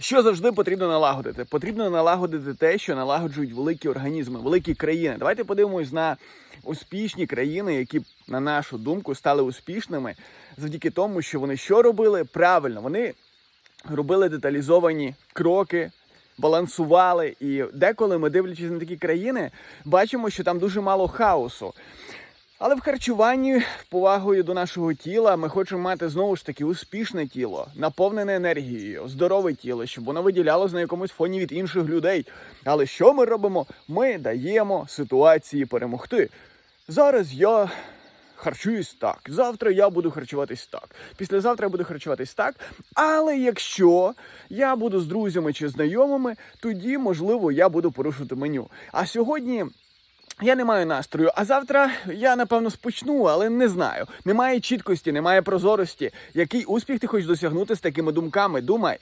Що завжди потрібно налагодити? Потрібно налагодити те, що налагоджують великі організми, великі країни. Давайте подивимось на успішні країни, які, на нашу думку, стали успішними завдяки тому, що вони що робили правильно. Вони робили деталізовані кроки, балансували. І деколи ми, дивлячись на такі країни, бачимо, що там дуже мало хаосу. Але в харчуванні, повагою до нашого тіла, ми хочемо мати знову ж таки успішне тіло, наповнене енергією, здорове тіло, щоб воно виділялось на якомусь фоні від інших людей. Але що ми робимо? Ми даємо ситуації перемогти. Зараз я харчуюсь так. Завтра я буду харчуватись так. Післязавтра я буду харчуватись так. Але якщо я буду з друзями чи знайомими, тоді можливо я буду порушувати меню. А сьогодні. Я не маю настрою, а завтра я напевно спочну, але не знаю. Немає чіткості, немає прозорості. Який успіх ти хочеш досягнути з такими думками? Думай.